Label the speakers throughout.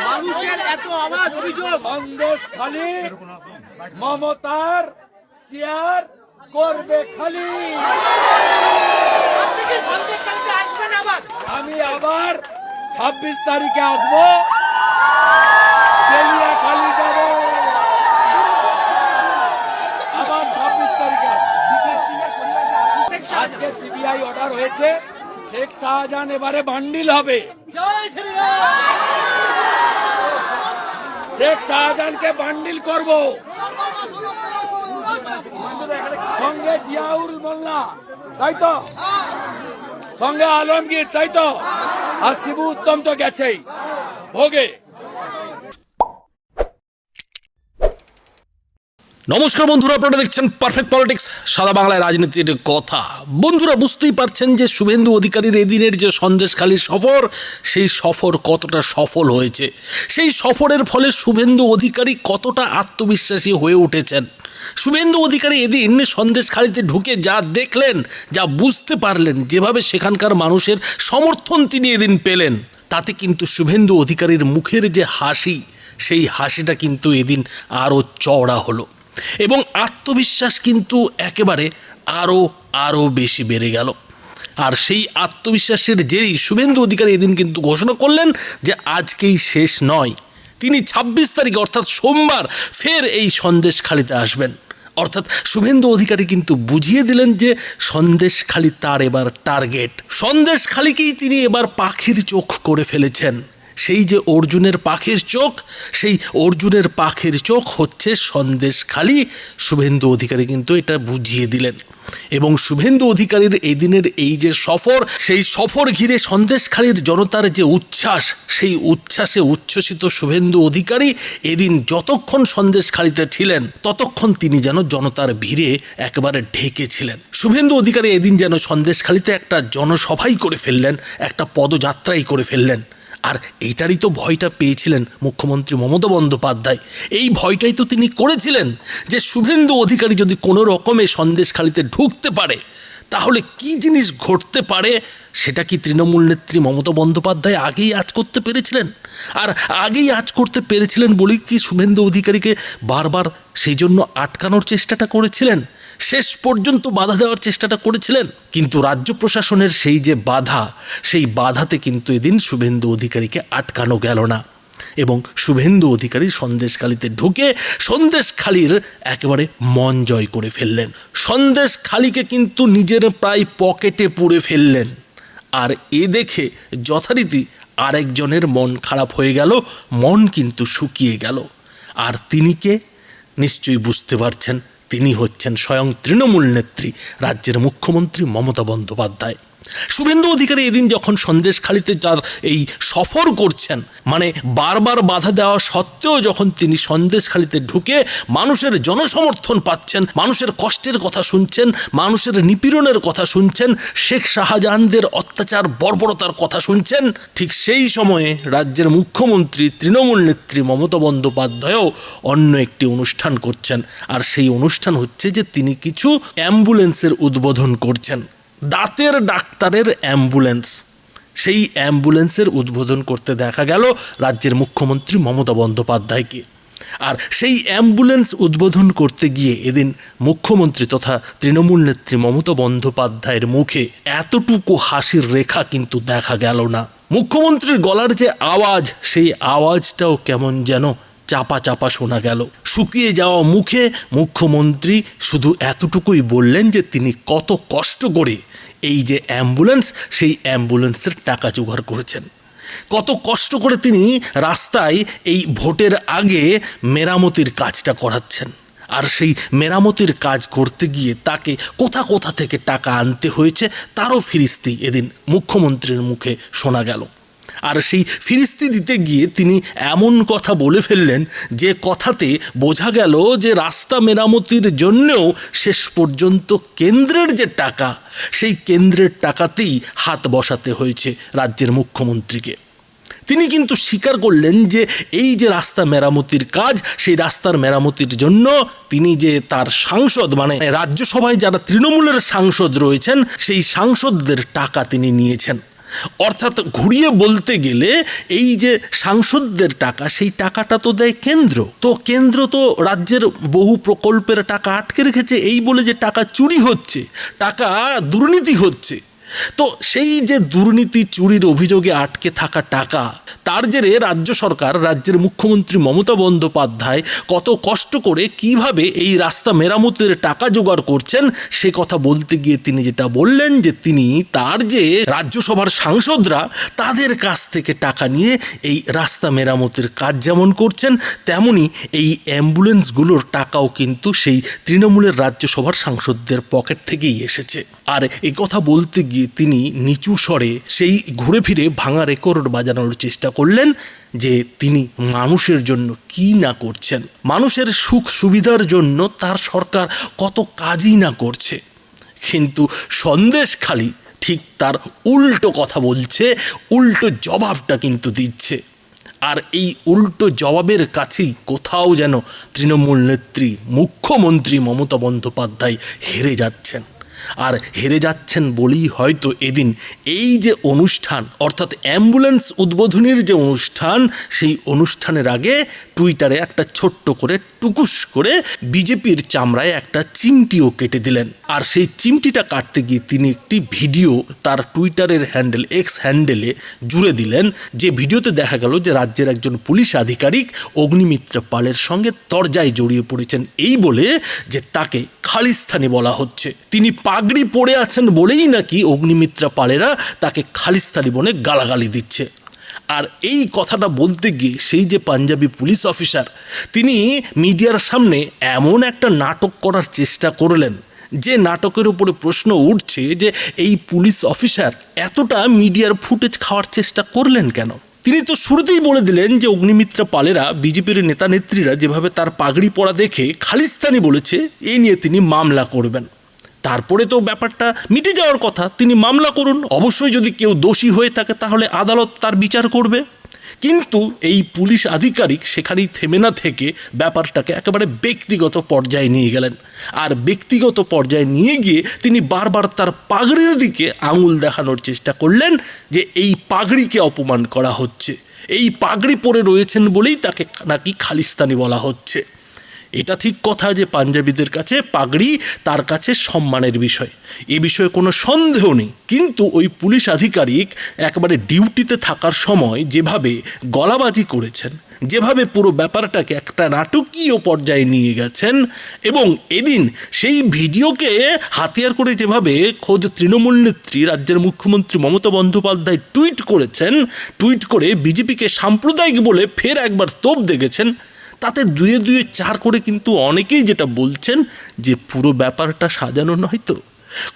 Speaker 1: মানুষের এত
Speaker 2: খালি মমতার চেয়ার করবে খালি। আমি আবার ছাব্বিশ তারিখে আসব। খালি যাব। আবার ছাব্বিশ তারিখে। আজকে সিবিআই অর্ডার হয়েছে। শেখ শাহজাহান এবারে বান্ডিল হবে। শেখ শাহজাহানকে বান্ডিল করব। সঙ্গে জিয়াউল মোল্লা তাই তো? সঙ্গে আলমগীর তাই তো? আর শিবু উত্তম তো গেছেই। ভোগে।
Speaker 3: নমস্কার বন্ধুরা, আপনারা দেখছেন পারফেক্ট পলিটিক্স সাদা বাংলায় রাজনীতির কথা। বন্ধুরা, বুঝতেই পারছেন যে শুভেন্দু অধিকারীর এদিনের যে সন্দেশখালীর সফর, সেই সফর কতটা সফল হয়েছে? সেই সফরের ফলে শুভেন্দু অধিকারী কতটা আত্মবিশ্বাসী হয়ে উঠেছেন? শুভেন্দু অধিকারী এদিন সন্দেশখালীতে ঢুকে যা দেখলেন, যা বুঝতে পারলেন, যেভাবে সেখানকার মানুষের সমর্থন তিনি এদিন পেলেন, তাতে কিন্তু শুভেন্দু অধিকারীর মুখের যে হাসি, সেই হাসিটা কিন্তু এদিন আরও চওড়া হলো। এবং আত্মবিশ্বাস কিন্তু একেবারে আরও আরও বেশি বেড়ে গেল। আর সেই আত্মবিশ্বাসের জেরেই শুভেন্দু অধিকারী এদিন কিন্তু ঘোষণা করলেন যে আজকেই শেষ নয়। তিনি ছাব্বিশ তারিখ, অর্থাৎ সোমবার, ফের এই সন্দেশখালিতে আসবেন। অর্থাৎ শুভেন্দু অধিকারী কিন্তু বুঝিয়ে দিলেন যে সন্দেশখালি তার এবার টার্গেট। সন্দেশখালিকেই তিনি এবার পাখির চোখ করে ফেলেছেন। সেই যে অর্জুনের পাখির চোখ, সেই অর্জুনের পাখির চোখ হচ্ছে সন্দেশখালি। শুভেন্দু অধিকারী কিন্তু এটা বুঝিয়ে দিলেন। এবং শুভেন্দু অধিকারীর এই দিনের এই যে সফর, সেই সফর ঘিরে সন্দেশখালীর জনতার যে উচ্ছ্বাস, সেই উচ্ছ্বাসে উচ্ছ্বসিত শুভেন্দু অধিকারী এদিন যতক্ষণ সন্দেশখালীতে ছিলেন, ততক্ষণ তিনি যেন জনতার ভিড়ে একেবারে ঢেকেছিলেন। শুভেন্দু অধিকারী এদিন যেন সন্দেশখালীতে একটা জনসভাই করে ফেললেন, একটা পদযাত্রাই করে ফেললেন। আর এইটারই তো ভয়টা পেয়েছিলেন মুখ্যমন্ত্রী মমতা বন্দ্যোপাধ্যায়। এই ভয়টাই তো তিনি করেছিলেন যে শুভেন্দু অধিকারী যদি কোনো রকমে সন্দেশখালিতে ঢুকতে পারে, তাহলে কি জিনিস ঘটতে পারে সেটা কি তৃণমূল নেত্রী মমতা বন্দ্যোপাধ্যায় আগেই আজ করতে পেরেছিলেন? আর আগেই আজ করতে পেরেছিলেন বলেই কি শুভেন্দু অধিকারীকে বারবার সেই জন্য আটকানোর চেষ্টাটা করেছিলেন? শেষ পর্যন্ত বাধা দেওয়ার চেষ্টাটা করেছিলেন, কিন্তু রাজ্য প্রশাসনের সেই যে বাধা, সেই বাধাতে কিন্তু এদিন শুভেন্দু অধিকারীকে আটকানো গেল না এবং শুভেন্দু অধিকারী সন্দেশখালিতে ঢুকে সন্দেশখালির একেবারে মন জয় করে ফেললেন। সন্দেশখালিকে কিন্তু নিজের প্রায় পকেটে পুড়ে ফেললেন। আর এ দেখে যথারীতি আরেকজনের মন খারাপ হয়ে গেল, মন কিন্তু শুকিয়ে গেল। আর তিনি কে? নিশ্চয়ই বুঝতে পারছেন। তিনি হচ্ছেন স্বয়ং তৃণমূল নেত্রী রাজ্যের মুখ্যমন্ত্রী মমতা বন্দ্যোপাধ্যায়। শুভেন্দু অধিকারী এদিন যখন সন্দেশখালিতে তার এই সফর করছেন মানে বারবার বাধা দেওয়া সত্ত্বেও যখন তিনি সন্দেশখালিতে ঢুকে মানুষের জনসমর্থন পাচ্ছেন, মানুষের কষ্টের কথা শুনছেন, মানুষের নিপীড়নের কথা শুনছেন, শেখ শাহজাহানদের অত্যাচার, বর্বরতার কথা শুনছেন, ঠিক সেই সময়ে রাজ্যের মুখ্যমন্ত্রী তৃণমূল নেত্রী মমতা বন্দ্যোপাধ্যায়ও অন্য একটি অনুষ্ঠান করছেন। আর সেই অনুষ্ঠান হচ্ছে যে তিনি কিছু অ্যাম্বুলেন্সের উদ্বোধন করছেন। দাঁতের ডাক্তারের অ্যাম্বুলেন্স। সেই অ্যাম্বুলেন্সের উদ্বোধন করতে দেখা গেল রাজ্যের মুখ্যমন্ত্রী মমতা বন্দ্যোপাধ্যায়কে। আর সেই অ্যাম্বুলেন্স উদ্বোধন করতে গিয়ে এদিন মুখ্যমন্ত্রী তথা তৃণমূল নেত্রী মমতা বন্দ্যোপাধ্যায়ের মুখে এতটুকু হাসির রেখা কিন্তু দেখা গেল না। মুখ্যমন্ত্রীর গলার যে আওয়াজ, সেই আওয়াজটাও কেমন যেন চাপা চাপা শোনা গেল। শুকিয়ে যাওয়া মুখে মুখ্যমন্ত্রী শুধু এতটুকুই বললেন যে তিনি কত কষ্ট করে এই যে অ্যাম্বুলেন্স, সেই অ্যাম্বুলেন্সের টাকা জোগাড় করেছেন। কত কষ্ট করে তিনি রাস্তায় এই ভোটের আগে মেরামতির কাজটা করাচ্ছেন। আর সেই মেরামতির কাজ করতে গিয়ে তাকে কোথা কোথা থেকে টাকা আনতে হয়েছে, তারও ফিরিস্তি এদিন মুখ্যমন্ত্রীর মুখে শোনা গেল। আর সেই ফিরিস্তি দিতে গিয়ে তিনি এমন কথা বলে ফেললেন যে কথাতে বোঝা গেল যে রাস্তা মেরামতির জন্যও শেষ পর্যন্ত কেন্দ্রের যে টাকা, সেই কেন্দ্রের টাকাতেই হাত বসাতে হয়েছে রাজ্যের মুখ্যমন্ত্রীকে। তিনি কিন্তু স্বীকার করলেন যে এই যে রাস্তা মেরামতির কাজ, সেই রাস্তার মেরামতির জন্য তিনি যে তার সাংসদ মানে রাজ্যসভায় যারা তৃণমূলের সাংসদ রয়েছেন, সেই সাংসদদের টাকা তিনি নিয়েছেন। অর্থাৎ ঘুরিয়ে বলতে গেলে এই যে সাংসদদের টাকা, সেই টাকাটা তো দেয় কেন্দ্র। তো কেন্দ্র তো রাজ্যের বহু প্রকল্পের টাকা আটকে রেখেছে। এই বলে যে টাকা চুরি হচ্ছে, টাকা দুর্নীতি হচ্ছে তো সেই যে দুর্নীতি চুরির অভিযোগে আটকে থাকা টাকা, তার জেরে রাজ্য সরকার, রাজ্যের মুখ্যমন্ত্রী মমতা বন্দ্যোপাধ্যায় কত কষ্ট করে কীভাবে এই রাস্তা মেরামতের টাকা জোগাড় করছেন, সে কথা বলতে গিয়ে তিনি যেটা বললেন যে তিনি তার যে রাজ্যসভার সাংসদরা, তাদের কাছ থেকে টাকা নিয়ে এই রাস্তা মেরামতের কাজ যেমন করছেন, তেমনি এই অ্যাম্বুলেন্সগুলোর টাকাও কিন্তু সেই তৃণমূলের রাজ্যসভার সাংসদদের পকেট থেকেই এসেছে। আর এই কথা বলতে গিয়ে তিনি নিচু স্বরে সেই ঘুরে ফিরে ভাঙা রেকর্ড বাজানোর চেষ্টা করলেন যে তিনি মানুষের জন্য কি না করছেন। মানুষের সুখ সুবিধার জন্য তার সরকার কত কাজই না করছে। কিন্তু সন্দেশ খালি ঠিক তার উল্টো কথা বলছে, উল্টো জবাবটা কিন্তু দিচ্ছে। আর এই উল্টো জবাবের কাছেই কোথাও যেন তৃণমূল নেত্রী মুখ্যমন্ত্রী মমতা বন্দ্যোপাধ্যায় হেরে যাচ্ছেন। আর হেরে যাচ্ছেন বলেই হয়তো এদিন এই যে অনুষ্ঠান, অর্থাৎ অ্যাম্বুলেন্স উদ্বোধনীর যে অনুষ্ঠান, সেই অনুষ্ঠানের আগে টুইটারে একটা ছোট্ট করে টুকুস করে বিজেপির চামড়ায় একটা চিমটিও কেটে দিলেন। আর সেই চিমটিটা কাটতে গিয়ে তিনি একটি ভিডিও তার টুইটারের হ্যান্ডেল এক্স হ্যান্ডেলে জুড়ে দিলেন। যে ভিডিওতে দেখা গেল যে রাজ্যের একজন পুলিশ আধিকারিক অগ্নিমিত্র পালের সঙ্গে তরজায় জড়িয়ে পড়েছেন এই বলে যে তাকে খালিস্তানি বলা হচ্ছে। তিনি পাগড়ি পরে আছেন বলেই নাকি অগ্নিমিত্রা পালেরা তাকে খালিস্তানি বনে গালাগালি দিচ্ছে। আর এই কথাটা বলতে গিয়ে সেই যে পাঞ্জাবি পুলিশ অফিসার, তিনি মিডিয়ার সামনে এমন একটা নাটক করার চেষ্টা করলেন, যে নাটকের উপরে প্রশ্ন উঠছে যে এই পুলিশ অফিসার এতটা মিডিয়ার ফুটেজ খাওয়ার চেষ্টা করলেন কেন? তিনি তো শুরুতেই বলে দিলেন যে অগ্নিমিত্রা পালেরা বিজেপির নেতা নেত্রীরা যেভাবে তার পাগড়ি পরা দেখে খালিস্তানি বলেছে এই নিয়ে তিনি মামলা করবেন। তারপরে তো ব্যাপারটা মিটে যাওয়ার কথা। তিনি মামলা করুন, অবশ্যই যদি কেউ দোষী হয়ে থাকে তাহলে আদালত তার বিচার করবে। কিন্তু এই পুলিশ আধিকারিক সেখানেই থেমে না থেকে ব্যাপারটাকে একেবারে ব্যক্তিগত পর্যায়ে নিয়ে গেলেন। আর ব্যক্তিগত পর্যায়ে নিয়ে গিয়ে তিনি বারবার তার পাগড়ির দিকে আঙুল দেখানোর চেষ্টা করলেন যে এই পাগড়িকে অপমান করা হচ্ছে। এই পাগড়ি পরে রয়েছেন বলেই তাকে নাকি খালিস্তানি বলা হচ্ছে। এটা ঠিক কথা যে পাঞ্জাবিদের কাছে পাগড়ি তার কাছে সম্মানের বিষয়। এ বিষয়ে কোনো সন্দেহ নেই। কিন্তু ওই পুলিশ আধিকারিক একবারে ডিউটিতে থাকার সময় যেভাবে গলাবাজি করেছেন, যেভাবে পুরো ব্যাপারটাকে একটা নাটকীয় পর্যায়ে নিয়ে গেছেন এবং এদিন সেই ভিডিওকে হাতিয়ার করে যেভাবে খোদ তৃণমূল নেত্রী, রাজ্যের মুখ্যমন্ত্রী মমতা বন্দ্যোপাধ্যায় টুইট করেছেন, টুইট করে বিজেপিকে সাম্প্রদায়িক বলে ফের একবার তোপ দেখেছেন তাতে দুয়ে দুয়ে চার করে কিন্তু অনেকেই যেটা বলছেন যে পুরো ব্যাপারটা সাজানো নয় তো।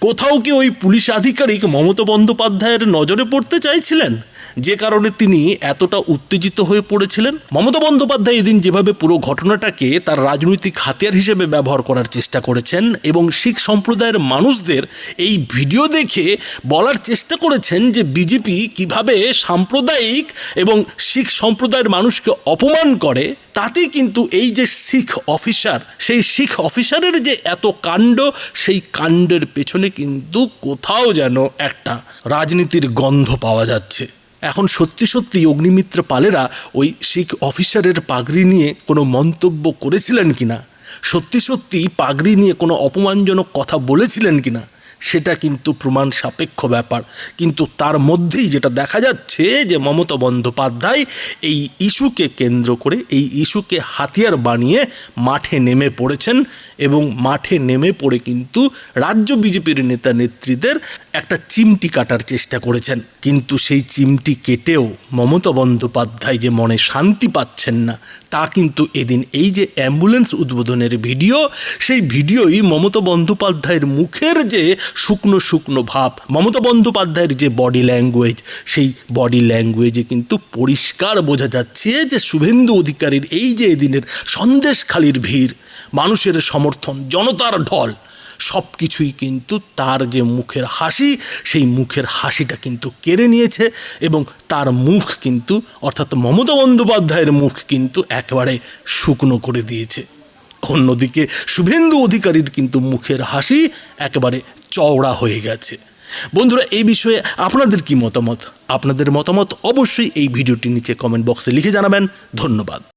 Speaker 3: কোথাও কি ওই পুলিশ আধিকারিক মমতা বন্দ্যোপাধ্যায়ের নজরে পড়তে চাইছিলেন? যে কারণে তিনি এতটা উত্তেজিত হয়ে পড়েছিলেন। মমতা বন্দ্যোপাধ্যায় এদিন যেভাবে পুরো ঘটনাটাকে তার রাজনৈতিক হাতিয়ার হিসেবে ব্যবহার করার চেষ্টা করেছেন এবং শিখ সম্প্রদায়ের মানুষদের এই ভিডিও দেখে বলার চেষ্টা করেছেন যে বিজেপি কীভাবে সাম্প্রদায়িক এবং শিখ সম্প্রদায়ের মানুষকে অপমান করে তাতে কিন্তু এই যে শিখ অফিসার, সেই শিখ অফিসারের যে এত কাণ্ড, সেই কাণ্ডের পেছনে কিন্তু কোথাও যেন একটা রাজনীতির গন্ধ পাওয়া যাচ্ছে। এখন সত্যি সত্যি অগ্নিমিত্র পালেরা ওই শিখ অফিসারের পাগড়ি নিয়ে কোনো মন্তব্য করেছিলেন কিনা? সত্যি সত্যি পাগড়ি নিয়ে কোনো অপমানজনক কথা বলেছিলেন কিনা? সেটা কিন্তু প্রমাণ সাপেক্ষ ব্যাপার। কিন্তু তার মধ্যেই যেটা দেখা যাচ্ছে যে মমতা বন্দ্যোপাধ্যায় এই ইস্যুকে কেন্দ্র করে, এই ইস্যুকে হাতিয়ার বানিয়ে মাঠে নেমে পড়েছেন এবং মাঠে নেমে পড়ে কিন্তু রাজ্য বিজেপির নেতা নেত্রীদের একটা চিমটি কাটার চেষ্টা করেছেন। কিন্তু সেই চিমটি কেটেও মমতা বন্দ্যোপাধ্যায় যে মনে শান্তি পাচ্ছেন না তা কিন্তু এদিন এই যে অ্যাম্বুলেন্স উদ্বোধনের ভিডিও, সেই ভিডিওই মমতা বন্দ্যোপাধ্যায়ের মুখের যে শুকনো শুকনো ভাব, মমতা বন্দ্যোপাধ্যায়ের যে বডি ল্যাঙ্গুয়েজ সেই বডি ল্যাঙ্গুয়েজে কিন্তু পরিষ্কার বোঝা যাচ্ছে যে শুভেন্দু অধিকারীর এই যে এদিনের সন্দেশখালির ভিড়, মানুষের সমর্থন, জনতার ঢল। সব কিছুই কিন্তু তার যে মুখের হাসি, সেই মুখের হাসিটা কিন্তু কেড়ে নিয়েছে এবং তার মুখ কিন্তু, অর্থাৎ মমতা বন্দ্যোপাধ্যায়ের মুখ কিন্তু একেবারে শুকনো করে দিয়েছে। অন্যদিকে শুভেন্দু অধিকারীর কিন্তু মুখের হাসি একেবারে চওড়া হয়ে গেছে। বন্ধুরা, এই বিষয়ে আপনাদের কি মতামত? আপনাদের মতামত অবশ্যই এই ভিডিওটির নিচে কমেন্ট বক্সে লিখে জানাবেন। ধন্যবাদ।